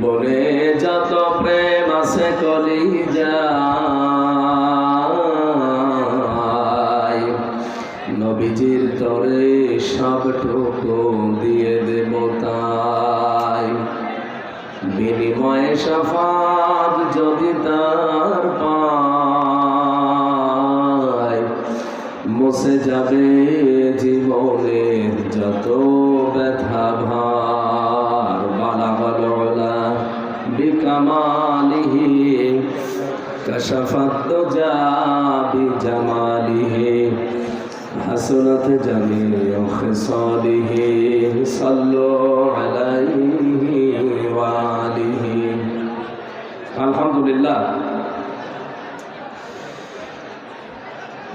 জীবনে যত প্রেম আছে কলি যায় নবীজির তরে সবটুকু দিয়ে দেব তাই। বিনিময়ে সফাত যদি তার পায়, মুছে যাবে কশফত জাবি জামালিহি হাসনত জামি খসালিহি সাল্লু আলাইহি ওয়া আলিহি আলহামদুলিল্লাহ।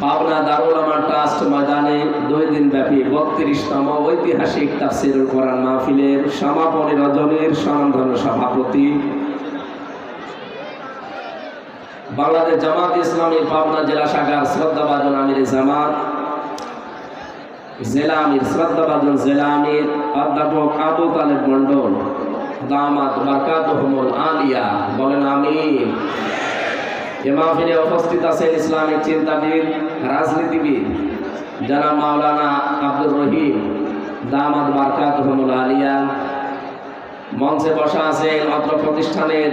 পাবনা দারুল ট্রাস্ট ময়দানে দুই দিন ব্যাপী বত্রিশতম ঐতিহাসিক তাফসিরুল কোরআন মাহফিলের সমাপনী রজনীর সমাধান সভাপতি বাংলাদেশ জামাত ইসলামী পাবনা জেলা শাখার শ্রদ্ধাবাদন আমির জামাত। জেলা আমির শ্রদ্ধাবাদন জেলা আমির, অধ্যাপক আবু তালেব মন্ডল দামাত বারকাতুহুমুল আলিয়া বলেন আমিন। এ মাহফিলে উপস্থিত আছেন ইসলামিক চিন্তাবিদ, রাজনীতিবিদ, জনাব মাওলানা আব্দুর রহিম, দামাত বারকাতুহুমুল আলিয়া। মঞ্চে বসা আছেন অত্র প্রতিষ্ঠানের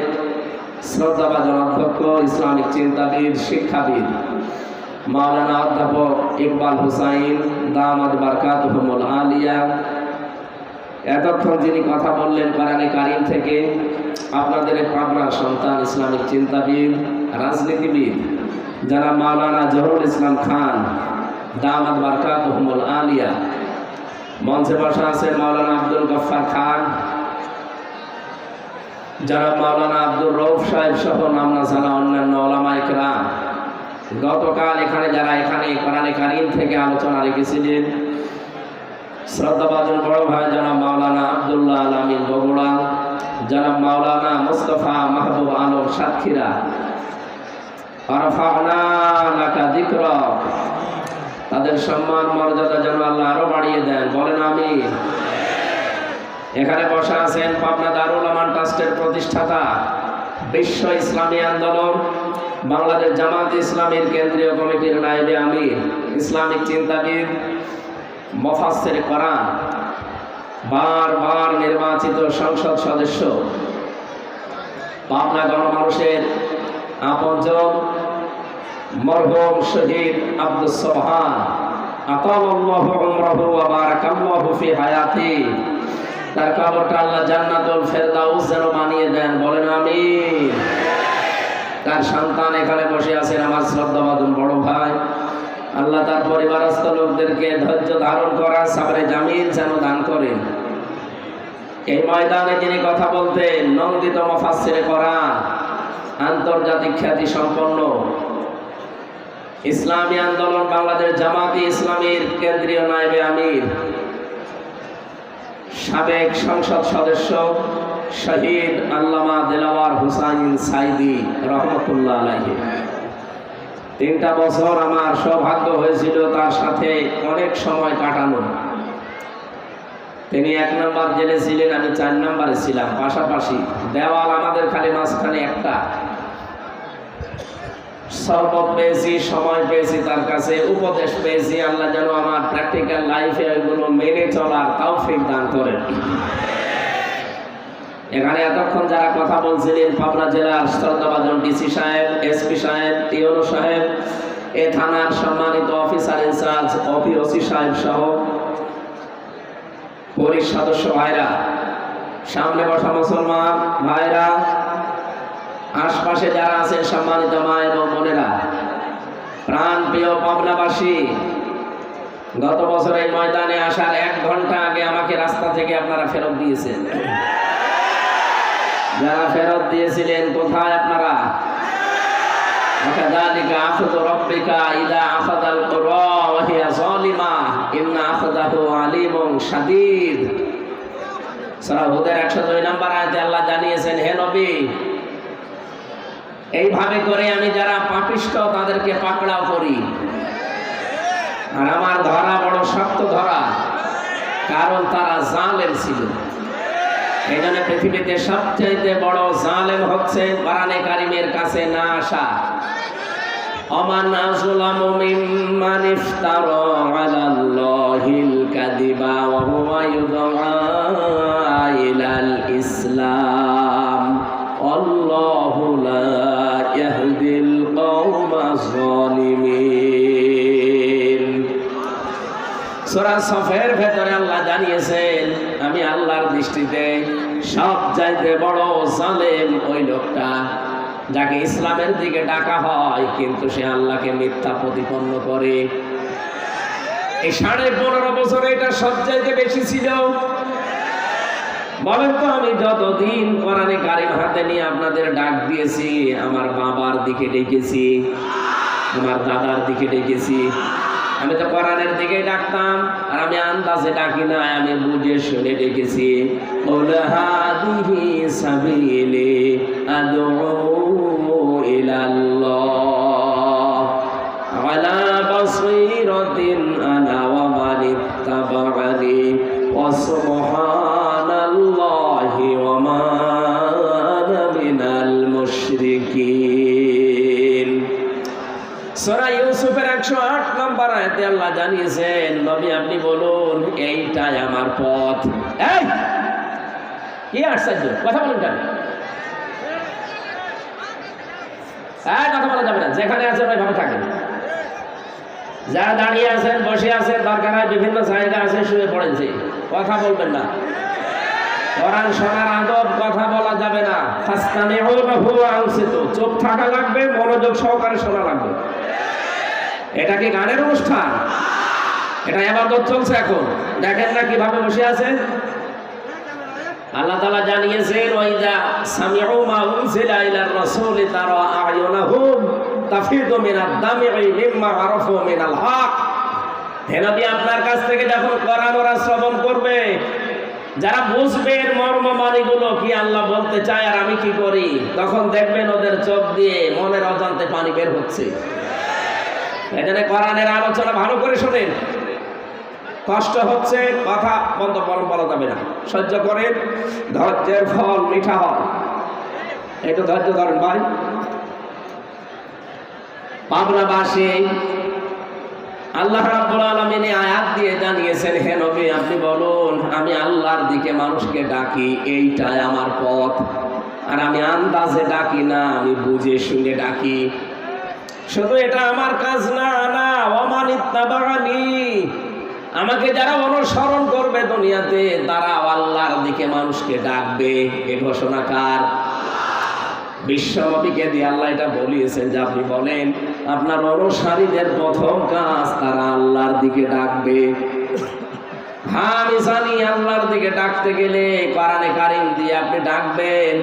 শ্রদ্ধাভাজন অধ্যক্ষ, ইসলামিক চিন্তাবিদ, শিক্ষাবিদ, মাওলানা অধ্যাপক ইকবাল হুসাইন, দামাদ বারকাত হুমুল আলিয়া। এতক্ষণ যিনি কথা বললেন কোরআনে কারিম থেকে, আপনাদের এই পাবনার সন্তান, ইসলামিক চিন্তাবিদ, রাজনীতিবিদ, যারা মাওলানা জহুরুল ইসলাম খান, দামাদ বারকাত হুমুল আলিয়া, মঞ্চে বসা আছেন মাওলানা আব্দুল গফ্ফার খান। যারা মাওলানা আব্দুর রৌফ সাহেব সহ নামনা জানা অন্যান্য ওলামা একরাম গতকাল এখানে যারা এখানে কোরআনে কারিম থেকে আলোচনা রেখেছিলেন, শ্রদ্ধাভাজন বড় ভাই জনাব মাওলানা আবদুল্লাহ আলামিন বগুড়া, জনাব মাওলানা মুস্তফা মাহবুব আলম সাতক্ষীরা তাদের সম্মান মর্যাদা যেন আল্লাহ আরও বাড়িয়ে দেন, বলেন আমি এখানে বসা আছেন পাবনা দারুল আমান ট্রাস্টের প্রতিষ্ঠাতা বিশ্ব ইসলামী আন্দোলন, বাংলাদেশ জামাত ইসলামীর কেন্দ্রীয় কমিটির নায়েবে আমির, ইসলামিক চিন্তাবিদ মফাসের কোরআন, বারবার নির্বাচিত সংসদ সদস্য, পাবনা গণমানুষের আপনজন মরহুম শহীদ আব্দুল সোহান আতাল্লাহু উমরাহু ওয়া বারাকাল্লাহু ফি হায়াতি। তার কবরটা আল্লাহ জান্নাতুল ফেরদাউস যেন বানিয়ে দেন। বলেন আমিন। তার সন্তান এখানে বসে আছেন আমার শ্রদ্ধাবাদন বড় ভাই। আল্লাহ তার পরিবারস্থ লোকদেরকে ধৈর্য ধারণ করা সাবরে জামিল যেন দান করেন। এই ময়দানে যিনি কথা বলতেন, নন্দিত মফাসিরে করা আন্তর্জাতিক খ্যাতি সম্পন্ন ইসলামী আন্দোলন বাংলাদেশ জামাতি ইসলামীর কেন্দ্রীয় নায়েবে আমির। সাবেক সংসদ সদস্য শহীদ আল্লামা দেলাওয়ার হুসাইন সাইদি রহমতুল্লাহ আলাইহি। তিনটা বছর আমার সৌভাগ্য হয়েছিল তার সাথে অনেক সময় কাটানো। তিনি এক নম্বর জেলে ছিলেন, আমি চার নম্বরে ছিলাম। পাশাপাশি দেওয়াল আমাদের খালি মাঝখানে একটা। সর্বত পেয়েছি, সময় পেয়েছি, তার কাছে উপদেশ পেয়েছি, আল্লাহ যেন আমার প্র্যাকটিক্যাল লাইফে ওইগুলো মেনে চলার তাও ফিক দান করেন। এখানে এতক্ষণ যারা কথা বলছিলেন, পাবনা জেলার শ্রদ্ধাভাজন ডিসি সাহেব, এসপি সাহেব, টিওনো সাহেব, এ থানার সম্মানিত অফিসার ইনচার্জ অফি ওসি সাহেব সহ পুলিশ সদস্য ভাইরা, সামনে বসা মুসলমান ভাইরা আশপাশে যারা আছেন সম্মানিত মা এবং বোনেরা প্রাণ প্রিয় পাবনাবাসী গত বছর এই ময়দানে আসার এক ঘন্টা আগে আমাকে রাস্তা থেকে আপনারা ফেরত দিয়েছেন যারা ফেরত দিয়েছিলেন কোথায় আপনারা وكذلك أخذ ربك إذا أخذ القرى وهي ظالمة إن أخذه عليم شديد সূরা হুদের 102 নম্বর আয়াতে আল্লাহ জানিয়েছেন হে নবী এইভাবে করে আমি যারা পাপিষ্ট, তাদেরকে পাকড়াও করি। আর আমার ধরা বড় শক্ত ধরা, কারণ তারা জালেম ছিল। এই জন্য পৃথিবীতে সবচাইতে বড় জালেম হচ্ছে কোরআনে কারিমের কাছে না আসা। ইসলাম। আল্লাহু সূরা সফের ভেতরে আল্লাহ জানিয়েছেন, আমি আল্লাহর দৃষ্টিতে সব চাইতে বড় জালেম ওই লোকটা যাকে ইসলামের দিকে ডাকা হয়, কিন্তু সে আল্লাহকে মিথ্যা প্রতিপন্ন করে। এই সাড়ে পনেরো বছরে এটা সবচাইতে বেশি ছিল। বলেন তো, আমি যতদিন কোরআনে কারিম হাতে নিয়ে আপনাদের ডাক দিয়েছি, আমার বাবার দিকে ডেকেছি, আমার দাদার দিকে ডেকেছি আমি তো কোরআনের দিকে ডাকতাম আর আমি আন্দাজে ডাকি না আমি বুঝে শুনে ডেকেছি। قل আয়াতে আল্লাহ জানিয়েছেন, নবী আপনি বলুন, এইটাই আমার পথ। এই! কি আশ্চর্য, কথা বলুন কেন? হ্যাঁ কথা বলা যাবে না, যেখানে আছেন ওইভাবে থাকেন। যারা দাঁড়িয়ে আছেন, বসে আছেন, দরকার হয় বিভিন্ন জায়গা আছে, শুয়ে পড়েছে কথা বলবেন না। কোরআন শোনার আদব কথা বলা যাবে না। চোখ থাকা লাগবে, মনোযোগ সহকারে শোনা লাগবে। এটা কি গানের অনুষ্ঠান? এটা এবাদত চলছে এখন। দেখেন না কীভাবে বসে আছে। আল্লাহ তাআলা জানিয়েছেন তারা আপনার কাছ থেকে যখন কোরআন শ্রবণ করবে, যারা বুঝবে এর কি আল্লাহ বলতে চায় আর আমি কি করি, তখন দেখবেন ওদের চোখ দিয়ে মনের অজান্তে পানি বের হচ্ছে। এখানে কোরআনের আলোচনা ভালো করে শোনেন। কষ্ট হচ্ছে কথা বন্ধ বলন বলা যাবে না। সহ্য করেন, ধৈর্যের ফল মিঠা হয়। একটু ধৈর্য ধরেন ভাই। পাবনাবাসী আল্লাহ রাব্বুল আলামিন আয়াত দিয়ে জানিয়েছেন, হে নবী, আপনি বলুন, আমি আল্লাহর দিকে মানুষকে ডাকি, এইটাই আমার পথ। আর আমি আন্দাজে ডাকি না, আমি বুঝে শুনে ডাকি। শুধু এটা আমার কাজ না না বাগানি আমাকে যারা অনুসরণ করবে দুনিয়াতে তারা আল্লাহর দিকে মানুষকে ডাকবে। এ ঘোষণা কার? বিশ্বনবীকে দিয়ে আল্লাহ এটা বলিয়েছেন যে আপনি বলেন, আপনার অনুসারীদের প্রথম কাজ তারা আল্লাহর দিকে ডাকবে। আল্লাহর দিকে ডাকতে গেলে কোরআনে কারিম দিয়ে আপনি ডাকবেন।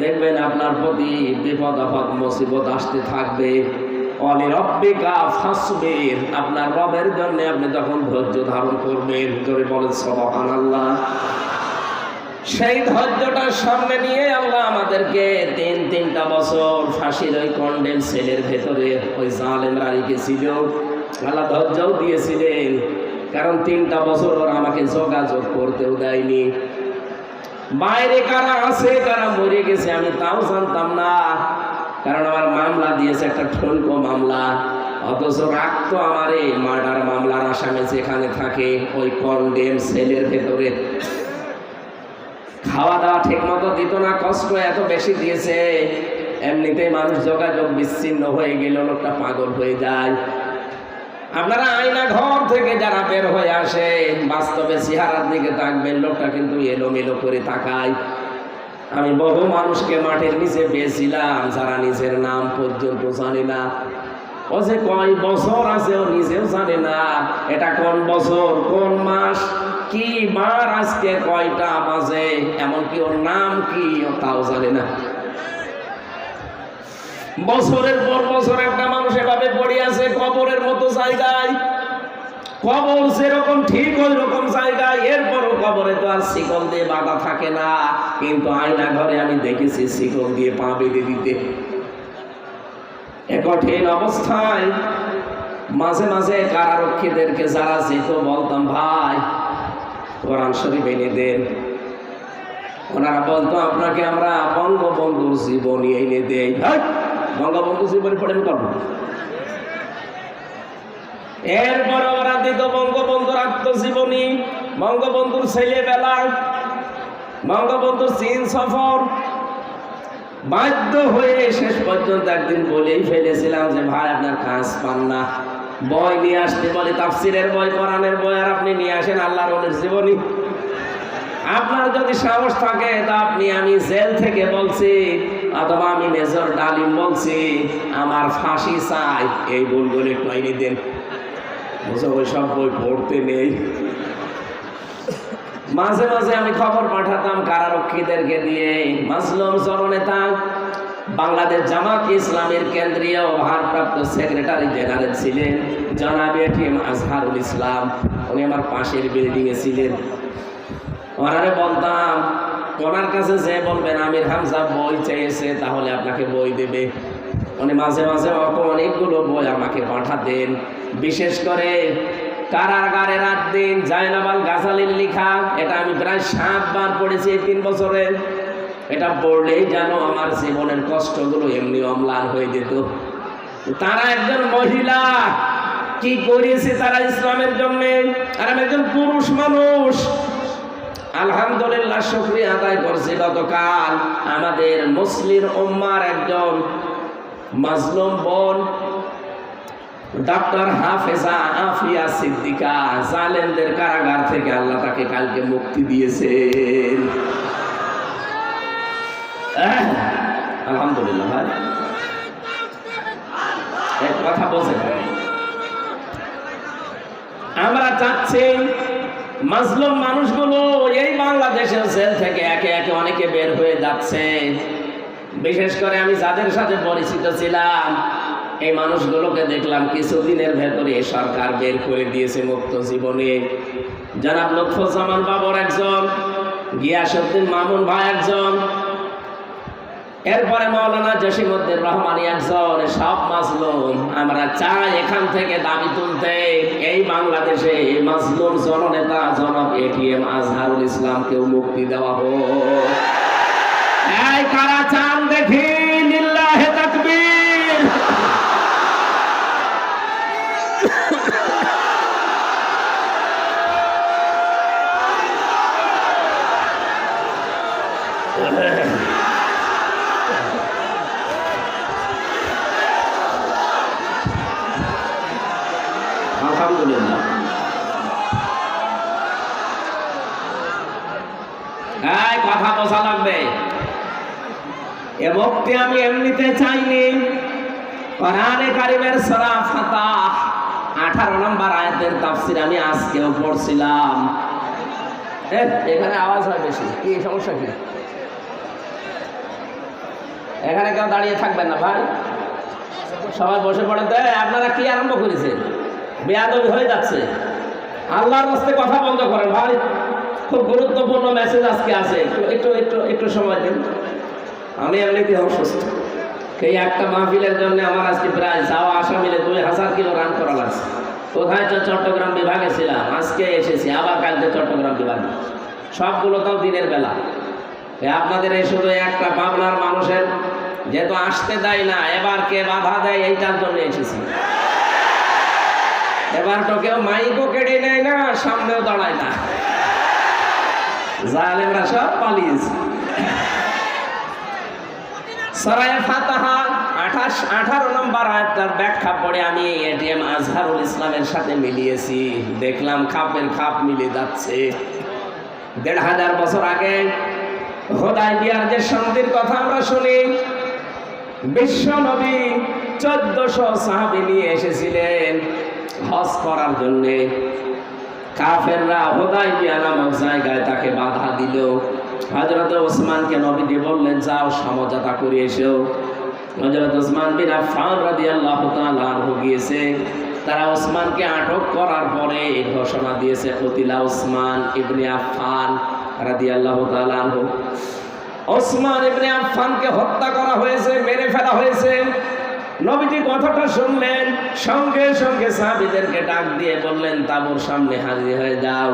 দেখবেন আপনার প্রতি বিপদ আপদ, মুসিবত আসতে থাকবে। আপনার রবের জন্য আপনি তখন ধৈর্য ধারণ করবেন বলেন, সুবহানাল্লাহ। সেই ধৈর্যটার সামনে নিয়ে আল্লাহ আমাদেরকে তিন, তিনটা বছর ফাঁসির ওই সেলের ভেতরে ওই জালেমরা রেখেছিল আল্লাহ ধৈর্যও দিয়েছিলেন, কারণ তিনটা বছর ওরা আমাকে যোগাযোগ করতেও দেয়নি। বাইরে কারা আছে, কারা মরে গেছে, আমি তাও জানতাম না। কারণ আমার মামলা দিয়েছে একটা ঠুনকো মামলা। অথচ রাখতো আমার এই মার্ডার মামলার আসামে যেখানে থাকে, ওই কন্ডেম সেলের ভেতরে। খাওয়া দাওয়া ঠিক মতো দিত না, কষ্ট এত বেশি দিয়েছে। এমনিতেই মানুষ যোগাযোগ বিচ্ছিন্ন হয়ে গেল লোকটা পাগল হয়ে যায়। আপনারা আয়না ঘর থেকে যারা বের হয়ে আসে বাস্তবে চেহারার দিকে তাকবেন, লোকটা কিন্তু এলোমেলো করে তাকায়। আমি বহু মানুষকে মাঠের নিচে বেছিলাম যারা নিজের নাম পর্যন্ত জানে না। ও যে কয় বছর আছে, ও নিজেও জানে না। এটা কোন বছর, কোন মাস, কি বার, আজকে কয়টা বাজে, এমনকি ওর নাম কি, ও তাও জানে না। বছরের পর বছর একটা মানুষ এভাবে পড়ে আছে, কবরের মতো জায়গায়। কবর যেরকম ঠিক ওই রকম জায়গায় এরপরও কবরে তো আর শিকল দিয়ে বাঁধা থাকে না। কিন্তু আয়না ঘরে আমি দেখেছি শিকল দিয়ে পা বেঁধে দিতে। এ কঠিন অবস্থায় মাঝে মাঝে কারারক্ষীদেরকে যারা যেত বলতাম ভাই কোরআন শরীফ এনে দেন। ওনারা বলতো আপনাকে আমরা বঙ্গবন্ধুর জীবনী এনে দেই। হ্যাঁ, বঙ্গবন্ধু জীবনী পড়ে আমি এরপর ওরা দিত বঙ্গবন্ধুর আত্মজীবনী, বঙ্গবন্ধুর ছেলেবেলা, বঙ্গবন্ধুর চীন সফর। বাধ্য হয়ে শেষ পর্যন্ত একদিন বলেই ফেলেছিলাম যে, ভাই, আপনার কাজ পান না। বই নিয়ে আসতে বলে, তাফসিরের বই, কোরআনের বই আর আপনি নিয়ে আসেন আল্লাহর ওদের জীবনী। আপনার যদি সাহস থাকে, তা আপনি, আমি জেল থেকে বলছি, অথবা আমি মেজর ডালিম বলছি, আমার ফাঁসি চাই। এই বইগুলো একটু দেন। বুঝো ওই সব বই পড়তে নেই। মাঝে মাঝে আমি খবর পাঠাতাম কারারক্ষীদেরকে দিয়ে, মাসলুম জননেতা বাংলাদেশ জামাত ইসলামের কেন্দ্রীয় ভারপ্রাপ্ত সেক্রেটারি জেনারেল ছিলেন জনাবি এটিএম আজহারুল ইসলাম। উনি আমার পাশের বিল্ডিংয়ে ছিলেন। ওনারে বলতাম, ওনার কাছে যে বলবেন, আমির হামজা বই চেয়েছে, তাহলে আপনাকে বই দেবে। উনি মাঝে মাঝে অত অনেকগুলো বই আমাকে পাঠাতেন। বিশেষ করে কারাগারে রাত দিন জায়নাবাল গাজালির লেখা, এটা আমি প্রায় সাতবার পড়েছি এই তিন বছরে। এটা পড়লেই যেন আমার জীবনের কষ্টগুলো এমনি অম্লান হয়ে যেত। তারা একজন মহিলা, কি করিয়েছে তারা ইসলামের জন্য? আর আমি একজন পুরুষ মানুষ। আলহামদুলিল্লাহ, শুক্রিয়া আদায় করছি গতকাল। আমাদের মুসলিম ওম্মার একজন মাজলুম বোন ডক্টর হাফেজা আফিয়া সিদ্দিকা, জালেমদের কারাগার থেকে আল্লাহ তাকে কালকে মুক্তি দিয়েছেন। আলহামদুলিল্লাহ ভাই। এক কথা বলছেন আমরা চাচ্ছি মাজলুম মানুষগুলো এই বাংলাদেশের জেল থেকে একে একে অনেকে বের হয়ে যাচ্ছে। বিশেষ করে আমি যাদের সাথে পরিচিত ছিলাম, এই মানুষগুলোকে দেখলাম কিছুদিনের ভেতরে সরকার বের করে দিয়েছে মুক্ত জীবনে। জনাব লুৎফুজ্জামান বাবর একজন গিয়াসুদ্দিন মামুন ভাই একজন, এরপরে মাওলানা জসিমুদ্দিন রহমানি একজন, সব মাজলুম। আমরা চাই এখান থেকে দাবি তুলতে এই বাংলাদেশে এই মাজলুম জননেতা জনাব এটিএম আজহারুল ইসলামকেও মুক্তি দেওয়া হোক। কারা চান? দেখি লিল্লাহে তাকবীর আলহামদুলিল্লাহ এই কথা বোঝা লাগবে এ মুক্তি আমি এমনিতে চাইনি কোরআনে কারিমের সূরা ফাতাহ 18 নম্বর আয়াতের তাফসীর আমি আজকেও পড়ছিলাম। এখানে আওয়াজ হয় বেশি। কি, সমস্যা কি? এখানে কেউ দাঁড়িয়ে থাকবেন না, ভাই। সবাই বসে পড়ে দেয় আপনারা কি আরম্ভ করেছেন? বেয়াদবি হয়ে যাচ্ছে। আল্লাহর রাস্তে কথা বন্ধ করেন, ভাই। খুব গুরুত্বপূর্ণ মেসেজ আজকে আছে। একটু একটু একটু সময় দিন। আমি এমনিতে অসুস্থ। এই একটা মাহফিলের জন্য আমার আজকে প্রায় যাওয়া, আসা মিলে দুই হাজার কিলো রান করা লাগছে। কোথায় তো চট্টগ্রাম বিভাগে ছিলাম? আজকে এসেছি, আবার কালকে চট্টগ্রাম বিভাগে। সবগুলো তো দিনের বেলা। আপনাদের এই শুধু একটা পাবনার মানুষের যেহেতু আসতে দেয় না, এবার কে বাধা দেয়, এইটার জন্য এসেছি। এবার তো কেউ মাইকও কেড়ে নেয় না, সামনেও দাঁড়ায় না। জালেমরা সব পালিয়েছে। সরায় ফাতাহা আঠাশ, আঠারো নম্বর আয়াতটার ব্যাখ্যা পড়ে আমি এটিএম আজহারুল ইসলামের সাথে মিলিয়েছি। দেখলাম খাপের খাপ মিলে যাচ্ছে। দেড় হাজার বছর আগে হোদাই বিয়ার যে শান্তির কথা আমরা শুনি, বিশ্ব নবী চোদ্দশো সাহাবি নিয়ে এসেছিলেন হজ করার জন্যে। কাফেররা হোদাই বিয়া নামক জায়গায় তাকে বাধা দিল। হজরত ওসমানকে নবীজি বললেন, যাও সমঝোতা করে এসো। হজরত ওসমান বিন আফফান রাদিয়াল্লাহু তাআলা আনহু গিয়েছে। তারা ওসমানকে আটক করার পরে ঘোষণা দিয়েছে, কতিলা ওসমান ইবনে আফফান রাদিয়াল্লাহু তাআলা আনহু। ওসমান ইবনে আফফানকে হত্যা করা হয়েছে, মেরে ফেলা হয়েছে। নবীজি কথাটা শুনলেন, সঙ্গে সঙ্গে সাহাবীদেরকে ডাক দিয়ে বললেন, তাবুর সামনে হাজির হয়ে যাও।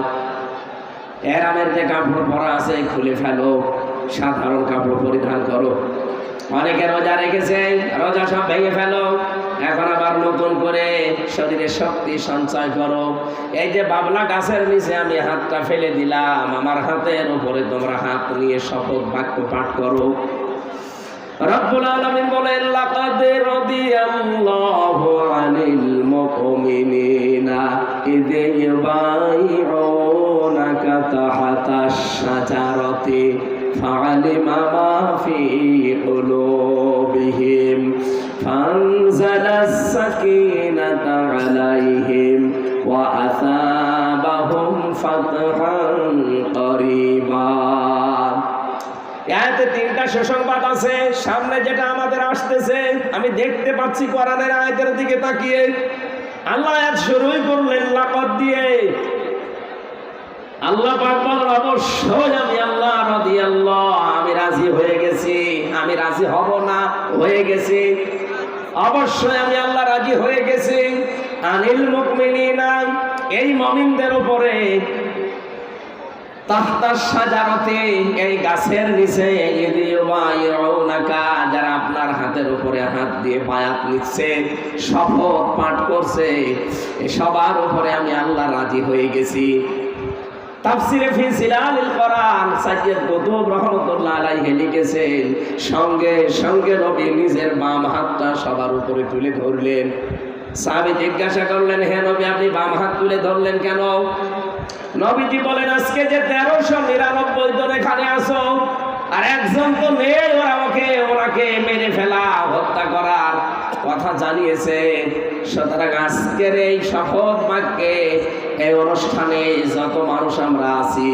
এরামের যে কাপড় পরা আছে, খুলে ফেলো। সাধারণ কাপড় পরিধান করো। অনেকে রোজা রেখেছে, রোজা সব ভেঙে ফেলো। এখন আবার নতুন করে শরীরে শক্তি সঞ্চয় করো। এই যে বাবলা গাছের নিচে আমি হাতটা ফেলে দিলাম, আমার হাতের উপরে তোমরা হাত নিয়ে শপথ বাক্য পাঠ করো। রব্বুল আলামিন বলেন, লাকাদ রাদিয়াল্লাহু আনিল মুমিনিনা ইদ ইউবাইউনাকা তাহাতাশ শাজারাতি ফাআলিমা মা ফি তিনটা সুসংবাদ আছে। সামনে যেটা আমাদের আসতেছে, আমি দেখতে পাচ্ছি কোরআনের আয়াতের দিকে তাকিয়ে। আল্লাহ আয়াত শুরুই করলেন দিয়ে। আল্লাহ পাক অবশ্যই আমি আল্লাহ আল্লাহ আমি রাজি হয়ে গেছি, আমি রাজি হব না, হয়ে গেছি। অবশ্যই আমি আল্লাহ রাজি হয়ে গেছি। আনিল মুকমিনিনা এই মমিনদের উপরে তাহতার এই গাছের নিচে যারা আপনার হাতের উপরে হাত দিয়ে বায়াত নিচ্ছে, শপথ পাঠ করছে সবার উপরে আমি আল্লাহ রাজি হয়ে গেছি। তাফসিরে ফি সিলালিল কোরআন সাইয়্যিদ কুতুব রাহমাতুল্লাহ আলাইহি লিখেছেন, সঙ্গে সঙ্গে নবী নিজের বাম হাতটা সবার উপরে তুলে ধরলেন। সাহাবী জিজ্ঞাসা করলেন, হে নবী, আপনি বাম হাত তুলে ধরলেন কেন? নবীজি বলেন, আজকে যে তেরোশো নিরানব্বই জন এখানে আসো আর একজন তো নেই ওরা ওকে, ওনাকে মেরে ফেলা, হত্যা করার কথা জানিয়েছে। সুতরাং আজকের এই শপথ বাক্যে এই অনুষ্ঠানে যত মানুষ আমরা আছি,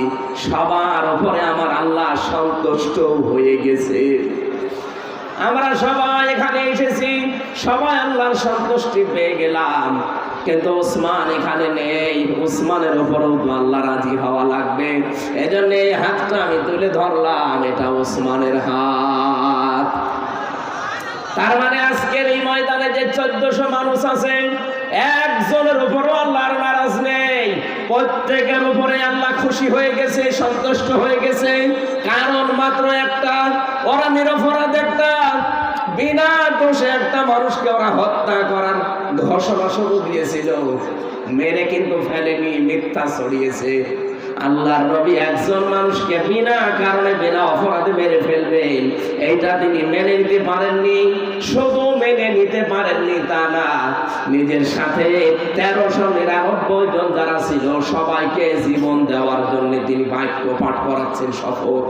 সবার উপরে আমার আল্লাহ সন্তুষ্ট হয়ে গেছে। আমরা সবাই এখানে এসেছি, সবাই আল্লাহর সন্তুষ্টি পেয়ে গেলাম। কিন্তু ওসমান এখানে নেই ওসমানের উপরেও আল্লাহ রাজি হওয়া লাগবে। এজন্য এই হাতটা আমি তুলে ধরলাম, এটা ওসমানের হাত। তার মানে আজকের এই ময়দানে যে চোদ্দশো মানুষ আছে, একজনের উপরও আল্লাহর নারাজ নেই। প্রত্যেকের উপরে আল্লাহ খুশি হয়ে গেছে, সন্তুষ্ট হয়ে গেছে। কারণ মাত্র একটা, ওরা নিরপরাধ একটা, বিনা দোষে একটা মানুষকে ওরা হত্যা করার ঘোষণা শুরু দিয়েছিল। মেরে কিন্তু ফেলেনি, মিথ্যা ছড়িয়েছে। আল্লাহর নবী একজন মানুষকে বিনা কারণে, বিনা অপরাধে মেরে ফেলবেন এইটা তিনি মেনে নিতে পারেননি, শুধু মেনে নিতে পারেননি তা না। নিজের সাথে তেরোশো নিরানব্বই জন যারা ছিল, সবাইকে জীবন দেওয়ার জন্য তিনি বাক্য পাঠ করাচ্ছেন শপথ।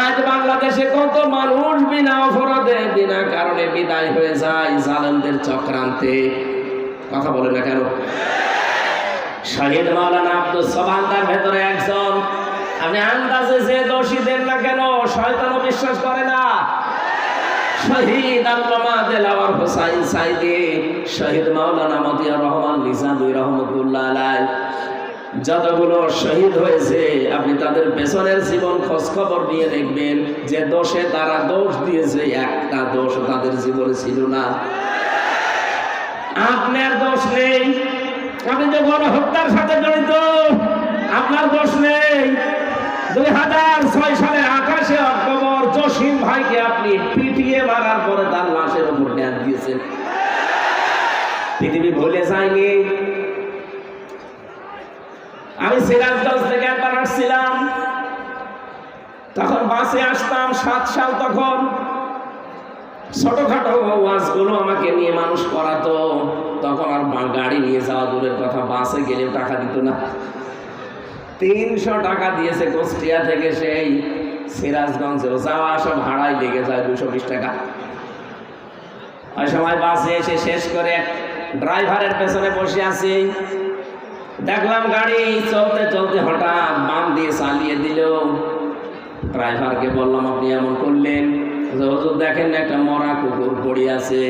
আজ বাংলাদেশে কত মানুষ বিনা অপরাধে, বিনা কারণে বিদায় হয়ে যায় জালেমদের চক্রান্তে। কথা বলে না কেন? শহীদ মাওলানা আব্দুল সোবান তার ভেতরে একজন। আপনি আন্দাজে যে দোষী দেন না কেন, শয়তানও বিশ্বাস করে না। শহীদ রহমান যতগুলো শহীদ হয়েছে, আপনি তাদের পেছনের জীবন খোঁজ খবর নিয়ে দেখবেন যে দোষে তারা দোষ দিয়েছে, একটা দোষ তাদের জীবনে ছিল না। আপনার দোষ নেই। আপনি যে গণহত্যার সাথে জড়িত। আপনার দোষ নেই। দুই হাজার ছয় সালে আকাশে অক্টোবর জসিম ভাইকে আপনি পিটিয়ে মারার পরে তার লাশের উপর ড্যান দিয়েছেন। পৃথিবী ভুলে যায়নি। আমি সিরাজগঞ্জ থেকে একবার আসছিলাম। তখন বাসে আসতাম সাত সাল তখন। ছোটখাটো ওয়াজগুলো আমাকে নিয়ে মানুষ করাতো। তখন আর গাড়ি নিয়ে যাওয়া দূরের কথা, বাসে গেলেও টাকা দিত না। তিনশো টাকা দিয়েছে কুষ্টিয়া থেকে সেই সিরাজগঞ্জেও যাওয়া, আসা ভাড়াই লেগে যায় দুশো বিশ টাকা। ওই সময় বাসে এসে শেষ করে ড্রাইভারের পেছনে বসে আছি। দেখলাম গাড়ি চলতে চলতে হঠাৎ বাম দিয়ে চালিয়ে দিল। ড্রাইভারকে বললাম, আপনি এমন করলেন? হুজুর দেখেন না, একটা মরা কুকুর পড়ে আছে।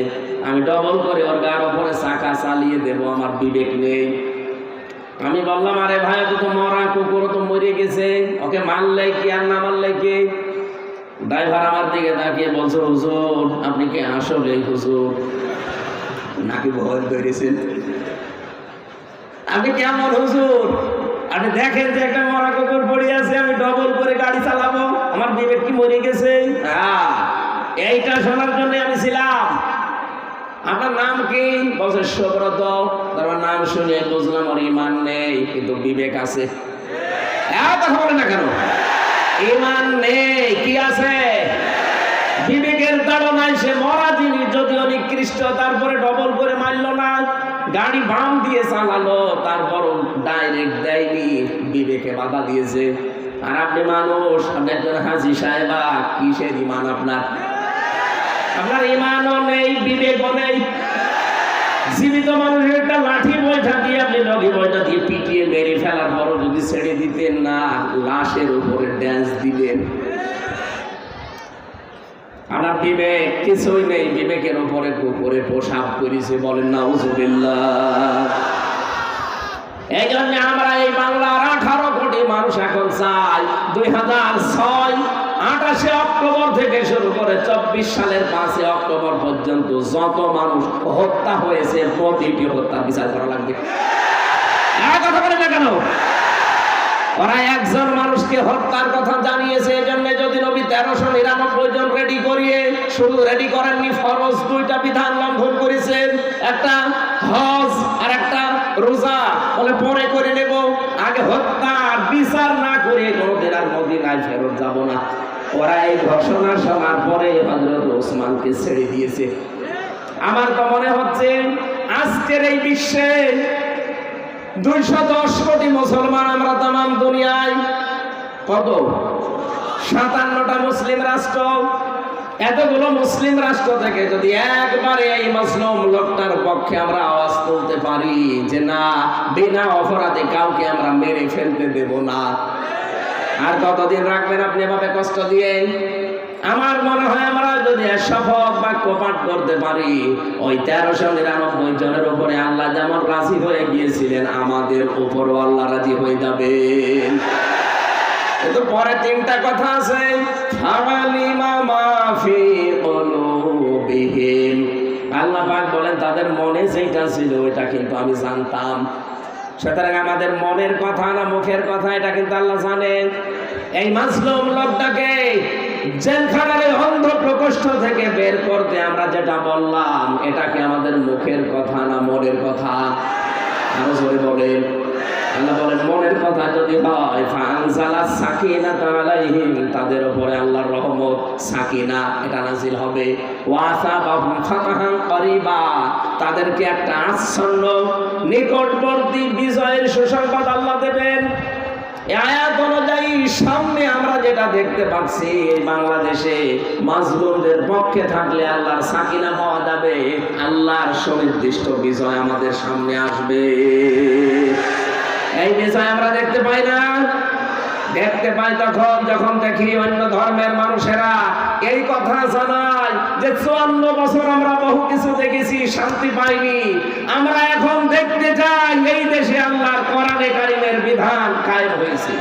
আমি ডবল করে ওর গার ওপরে চাকা চালিয়ে দেব, আমার বিবেক নেই। আমি বললাম, আরে ভাই, ও তো মরা কুকুর তো মরে গেছে। ওকে মারলে কি আর না মারলে কি? ড্রাইভার আমার দিকে তাকিয়ে বলছে, হুজুর, আপনি কি আসলে হুজুর? নাকি ভয় করেছেন আপনি কেমন হুজুর? আপনি দেখেন যে একটা মরা কুকুর পড়ে আছে, আমি ডবল করে গাড়ি চালাবো। আমার বিবেক কি মরে গেছে? হ্যাঁ এইটা শোনার জন্য আমি ছিলাম। আপনার নাম কি? বলছে, সুব্রত। তোমার নাম শুনে বুঝলাম ওর ইমান নেই, কিন্তু বিবেক আছে। হ্যাঁ কথা বলে না কেন? ইমান নেই, কি আছে? বিবেকের তাড়নায় সে মরা জিনিস যদিও নিকৃষ্ট, তারপরে ডবল করে মারলো না। গাড়ি বাম দিয়ে চালালো তারপর ডাইরেক্ট দেয়নি, বিবেকে বাধা দিয়েছে। আর আপনি মানুষ, আপনি একজন হাজি সাহেবা কিসের ইমান আপনার? আপনার ইমানও নেই বিবেকও নেই। জীবিত মানুষের একটা লাঠি বৈঠা দিয়ে আপনি লগি বৈঠা দিয়ে পিটিয়ে মেরে ফেলার পরও যদি ছেড়ে দিতেন না, লাশের উপরে ড্যান্স দিলেন আপনার বিবেক, কিছুই নেই, বিবেকের উপরে কুকুরে পোশাক করেছে, বলেন না উজুবিল্লাহ এই জন্য আমরা এই বাংলার আঠারো কোটি মানুষ এখন চাই, দুই হাজার ছয় আঠাশে অক্টোবর থেকে শুরু করে চব্বিশ সালের পাঁচই অক্টোবর পর্যন্ত যত মানুষ হত্যা হয়েছে, প্রতিটি হত্যা বিচার করা লাগবে। কথা বলে না কেন? ওরা একজন মানুষকে হত্যার কথা জানিয়েছে এই জন্য যদি নবী তেরোশো নিরানব্বই জন রেডি করিয়ে, শুধু রেডি করেননি, ফরজ দুইটা বিধান লঙ্ঘন করেছেন। একটা হজ, আর একটা রোজা। বলে পরে করে নেব। আগে হত্যা বিচার না করে কোনোদিন আর মদিনায় ফেরত যাব না। ওরা এই ঘোষণা শোনার পরে হজরত ওসমানকে ছেড়ে দিয়েছে। আমার তো মনে হচ্ছে আজকের এই বিশ্বে কোটি মুসলমান আমরা তাম দুনিয়ায় কত? সাতান্নটা মুসলিম রাষ্ট্র। এতগুলো মুসলিম রাষ্ট্র থেকে যদি একবারে এই মুসলিম লোকটার পক্ষে আমরা আওয়াজ তুলতে পারি যে না, বিনা অপরাধে কাউকে আমরা মেরে ফেলতে দেব না। আর কতদিন রাখবেন আপনি এভাবে কষ্ট দিয়ে। আমার মনে হয় আমরা যদি শপথ বাক্য পাঠ করতে পারি, ওই তেরোশো নিরানব্বই জনের উপরে আল্লাহ যেমন রাজি হয়ে গিয়েছিলেন, আমাদের উপরও আল্লাহ রাজি হয়ে যাবেন। কিন্তু পরে তিনটা কথা আছে আল্লাহ পাক বলেন, তাদের মনে যেটা ছিল, ওইটা কিন্তু আমি জানতাম। সুতরাং আমাদের মনের কথা না মুখের কথা, এটা কিন্তু আল্লাহ জানেন এই মাসলুম লোকটাকে জেলখানার অন্ধ প্রকোষ্ঠ থেকে বের করতে আমরা যেটা বললাম, এটা কি আমাদের মুখের কথা না মনের কথা? আরও বলেন। আল্লাহ বলেন, মনের কথা যদি হয় ফানজালা সাকিনা তাআলাইহিম তাদের উপরে আল্লাহর রহমত সাকিনা, এটা নাজিল হবে। ওয়াসা বাহুম ফাতাহান করিবা, তাদেরকে একটা আচ্ছন্ন নিকটবর্তী বিজয়ের সুসংবাদ আল্লাহ দেবেন। আয়াত অনুযায়ী সামনে আমরা যেটা দেখতে পাচ্ছি, বাংলাদেশে মাজলুমদের পক্ষে থাকলে আল্লাহর সাকিনা পাওয়া যাবে, আল্লাহর সুনির্দিষ্ট বিজয় আমাদের সামনে আসবে। এই বিষয় আমরা দেখতে পাই না। দেখতে পাই তখন যখন দেখি অন্য ধর্মের মানুষেরা এই কথা জানায় যে চুয়ান্ন বছর আমরা বহু কিছু দেখেছি শান্তি পাইনি। আমরা এখন দেখতে চাই এই দেশে আল্লাহর কোরআনে কারিমের বিধান কায়েম হয়েছে।